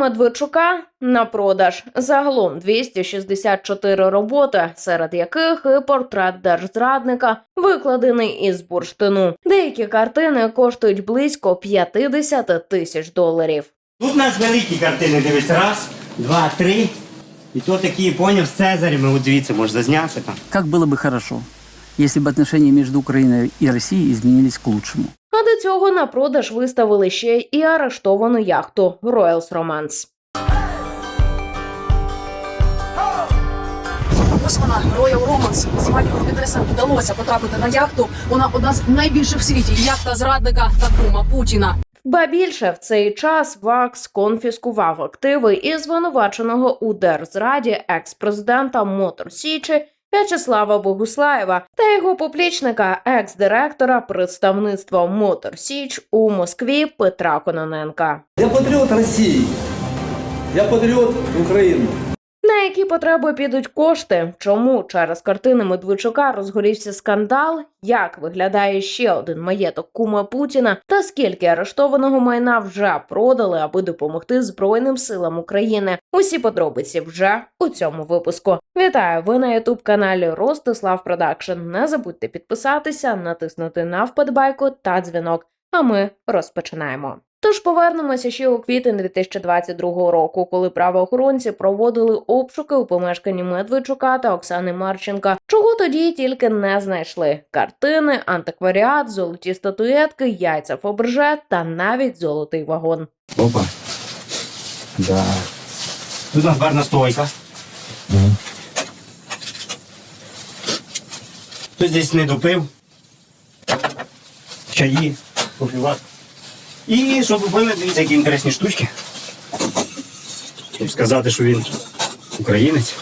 Медведчука на продаж. Загалом 264 роботи, серед яких і портрет держзрадника, викладений із бурштину. Деякі картини коштують близько 50 тисяч доларів. Тут у нас великі картини, дивись, раз, два, три. І то такі, поняв, з Цезарями, от дивіться, може зазняти там. Как было бы хорошо, если бы отношения между Украиной и Россией изменились к лучшему. А до цього на продаж виставили ще і арештовану яхту Royals Romance. Ось вона Royal Romance. Звані Робітесам вдалося потрапити на яхту. Вона одна з найбільших в світі. Яхта зрадника та кума Путіна. Ба більше в цей час ВАКС конфіскував активи і звинуваченого у держзраді екс-президента Мотор Січі В'ячеслава Богуслаєва та його поплічника, екс-директора представництва Мотор Січ у Москві Петра Кононенка. Я патріот Росії, Я патріот Украины. Які потреби підуть кошти? Чому через картини Медведчука розгорівся скандал? Як виглядає ще один маєток кума Путіна? Та скільки арештованого майна вже продали, аби допомогти Збройним силам України? Усі подробиці вже у цьому випуску. Вітаю! Ви на ютуб каналі Ростислав Продакшн. Не забудьте підписатися, натиснути на вподобайку та дзвінок. А ми розпочинаємо. Тож повернемося ще у квітень 2022 року, коли правоохоронці проводили обшуки у помешканні Медведчука та Оксани Марченка. Чого тоді тільки не знайшли: картини, антикваріат, золоті статуетки, яйця Фаберже та навіть золотий вагон. Опа. Да. Тут у нас барна стойка. Хтось десь не допив. Чаї, кофіват. І щоб ви поняли, дивіться, які інтересні штучки. Щоб сказати, що він українець.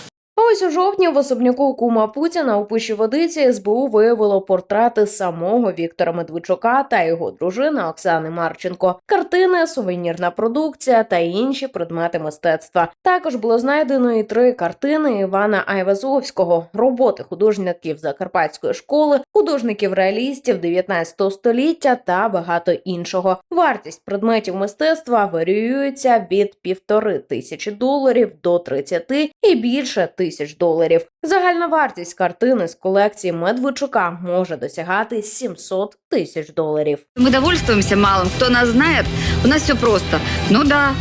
Ось у жовтні в особняку кума Путіна у пущі водиці СБУ виявило портрети самого Віктора Медведчука та його дружини Оксани Марченко, картини, сувенірна продукція та інші предмети мистецтва. Також було знайдено і три картини Івана Айвазовського, роботи художників Закарпатської школи, художників реалістів 19 століття та багато іншого. Вартість предметів мистецтва варіюється від півтори тисячі доларів до 30 і більше тисяч доларів. Загальна вартість картини з колекції Медведчука може досягати 700 тисяч доларів. Мы довольствуемся малым. Кто нас знает, у нас все просто. Ну да,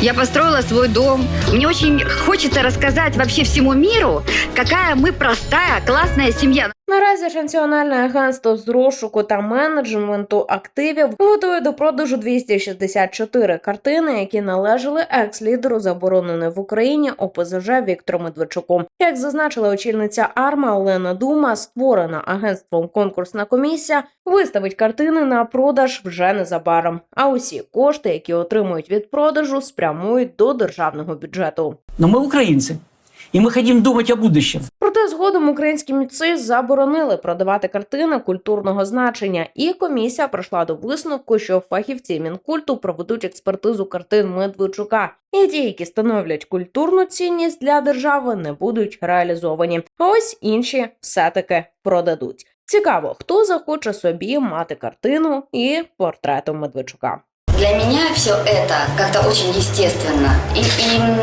я построила свой дом. Мне очень хочется рассказать вообще всему миру, какая мы простая, классная семья. Наразі ж Національне агентство з розшуку та менеджменту активів готує до продажу 264 картини, які належали екс-лідеру забороненої в Україні ОПЗЖ Віктору Медведчуку. Як зазначила очільниця АРМА Олена Дума, створена агентством конкурсна комісія виставить картини на продаж вже незабаром. А усі кошти, які отримують від продажу, спрямують до державного бюджету. Но мы украинцы, и мы хотим думать о будущем. Проте згодом українські митці заборонили продавати картини культурного значення, і комісія прийшла до висновку, що фахівці мінкульту проведуть експертизу картин Медведчука, і ті, які становлять культурну цінність для держави, не будуть реалізовані. А ось інші все-таки продадуть. Цікаво, хто захоче собі мати картину і портретом Медведчука. Для меня все это как-то очень естественно и, и, м,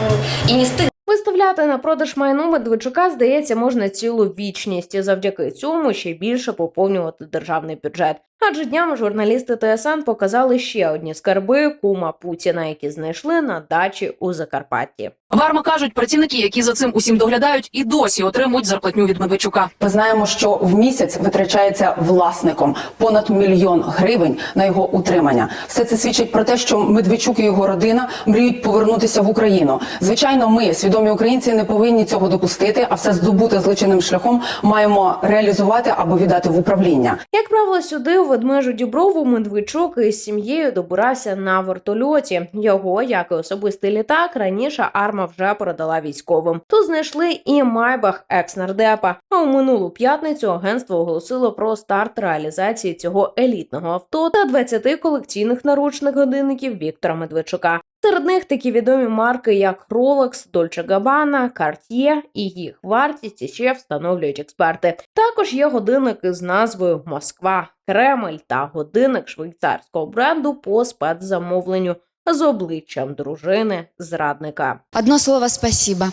и не стыдно. Виставляти на продаж майно Медведчука, здається, можна цілу вічність і завдяки цьому ще більше поповнювати державний бюджет. Адже днями журналісти ТСН показали ще одні скарби кума Путіна, які знайшли на дачі у Закарпатті. Варма кажуть, працівники, які за цим усім доглядають, і досі отримують зарплатню від Медведчука. Ми знаємо, що в місяць витрачається власником понад мільйон гривень на його утримання. Все це свідчить про те, що Медведчук і його родина мріють повернутися в Україну. Звичайно, ми, свідомі українці, не повинні цього допустити, а все здобуте злочинним шляхом маємо реалізувати або віддати в управління. Як правило, сюди ведмежу Діброву Медведчук із сім'єю добирався на вертольоті. Його, як і особистий літак, раніше арма вже продала військовим. Тут знайшли і майбах екс-нардепа. А у минулу п'ятницю агентство оголосило про старт реалізації цього елітного авто та 20 колекційних наручних годинників Віктора Медведчука. Серед них такі відомі марки, як Rolex, Dolce Gabbana, Cartier і їх вартість ще встановлюють експерти. Також є годинники з назвою Москва, Кремль та годинник швейцарського бренду по спецзамовленню з обличчям дружини зрадника. Одно слово «спасибо»,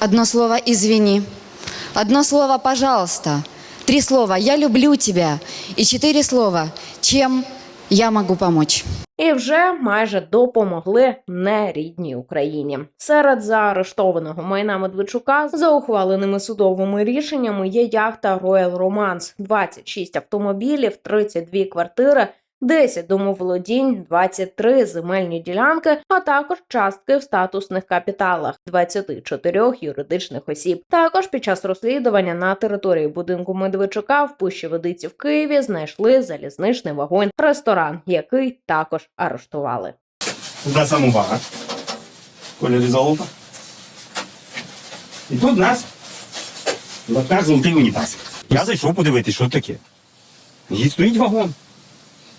одно слово «извини», одно слово «пожалуйста», три слова «я люблю тебя» и четыре слова «чем я могу допомогти. І вже майже допомогли нерідній Україні. Серед заарештованого майна Медведчука за ухваленими судовими рішеннями є яхта Royal Romance, 26 автомобілів, 32 квартири. 10 домоволодінь, 23 земельні ділянки, а також частки в статусних капіталах 24 юридичних осіб. Також під час розслідування на території будинку Медведчука в Пущі Водиці в Києві знайшли залізничний вагон, ресторан, який також арештували. Туди самовар. Кольорі золота. І тут нас лотка золотий унітаз. Я зайшов подивитися, що таке. І стоїть вагон.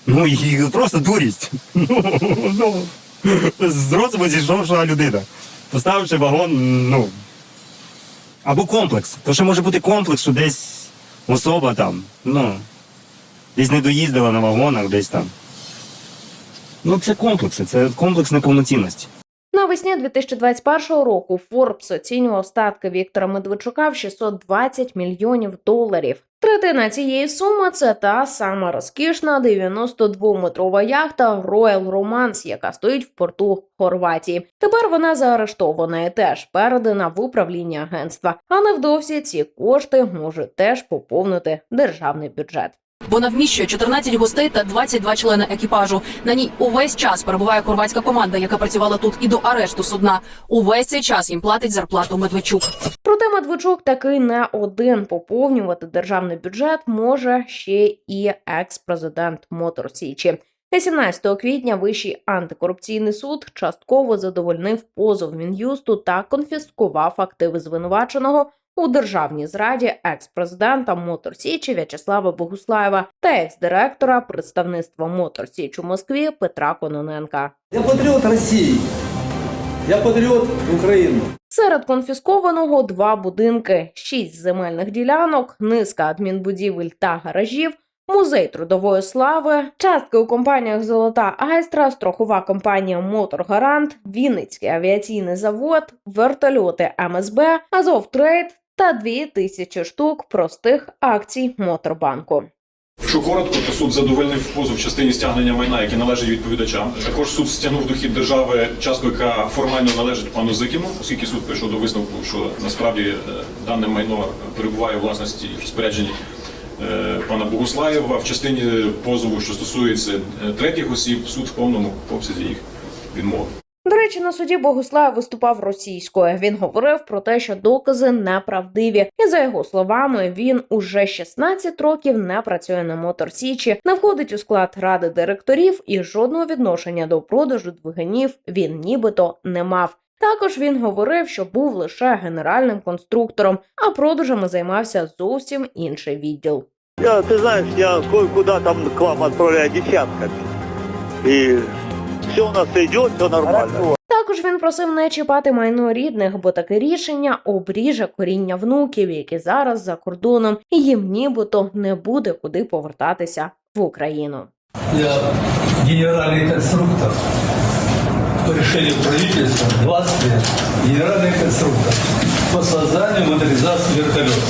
Ну і просто дурість. Ну, з розуму людина. Поставивши вагон, ну. Або комплекс. То ще може бути комплекс, що десь особа там, ну, десь не доїздила на вагонах, десь там. Ну, це комплекси, це комплекс неповноцінності. Навесні 2021 року Forbes оцінював статки Віктора Медведчука в 620 мільйонів доларів. Третина цієї суми це та сама розкішна 92-метрова яхта Royal Romance, яка стоїть в порту Хорватії. Тепер вона заарештована і теж передана в управління агентства. А невдовзі ці кошти можуть теж поповнити державний бюджет. Вона вміщує 14 гостей та 22 члени екіпажу. На ній увесь час перебуває хорватська команда, яка працювала тут і до арешту судна. Увесь цей час їм платить зарплату Медведчук. Проте Медведчук таки не один поповнювати державний бюджет може ще і екс-президент Мотор Січі. 17 квітня Вищий антикорупційний суд частково задовольнив позов Мін'юсту та конфіскував активи звинуваченого у державній зраді екс-президента Мотор Січі В'ячеслава Богуслаєва та екс-директора представництва Мотор Січ у Москві Петра Кононенка. Я патриот России. Я патриот Украины. Серед конфіскованого два будинки, шість земельних ділянок, низка адмінбудівель та гаражів, музей трудової слави, частки у компаніях Золота Айстра, страхова компанія Моторгарант, Вінницький авіаційний завод, вертольоти МСБ, Азов Трейд та дві тисячі штук простих акцій Моторбанку. Якщо коротко, то суд задовольнив позов в частині стягнення майна, яке належить відповідачам. Також суд стягнув дохід держави частку, яка формально належить пану Зикіну, оскільки суд прийшов до висновку, що насправді е, дане майно перебуває у власності і розпорядженні е, пана Богуслаєва. В частині позову, що стосується е, третіх осіб, суд в повному обсязі їх відмовив. До речі, на суді Богуслав виступав російською. Він говорив про те, що докази неправдиві, і за його словами, він уже 16 років не працює на Мотор Січі, не входить у склад ради директорів і жодного відношення до продажу двигунів він нібито не мав. Також він говорив, що був лише генеральним конструктором, а продажами займався зовсім інший відділ. Я, ты знаешь, я кое-куда там к вам отправляю десятками. И все у нас йде, все нормально. Також він просив не чіпати майно рідних, бо таке рішення обріже коріння внуків, які зараз за кордоном, і їм нібито не буде куди повертатися в Україну. Я генеральний конструктор. По решению правительства 20 лет. Генеральный конструктор. По созданию модернизации вертолетов.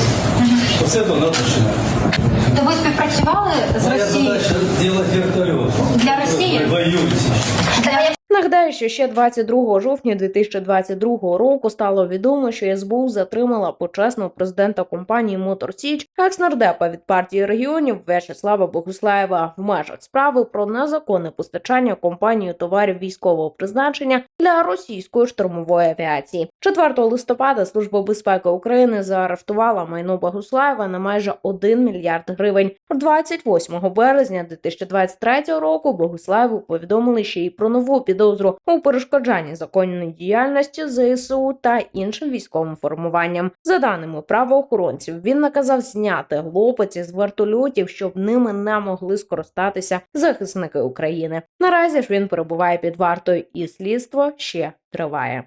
Вот с этого надо начинать. То ви співпрацювали з Моя Росією? задача делать вертолет. Для России? Вы воюете сейчас. Нагадаю, що ще 22 жовтня 2022 року стало відомо, що СБУ затримала почесного президента компанії Мотор Січ, екс-нардепа від партії регіонів В'ячеслава Богуслаєва в межах справи про незаконне постачання компанією товарів військового призначення для російської штурмової авіації. 4 листопада Служба безпеки України заарештувала майно Богуслаєва на майже 1 мільярд гривень. 28 березня 2023 року Богуслаєву повідомили ще й про нову підозру у перешкоджанні законної діяльності ЗСУ та іншим військовим формуванням. За даними правоохоронців, він наказав зняти глопиці з вертольотів, щоб ними не могли скористатися захисники України. Наразі ж він перебуває під вартою, і слідство ще триває.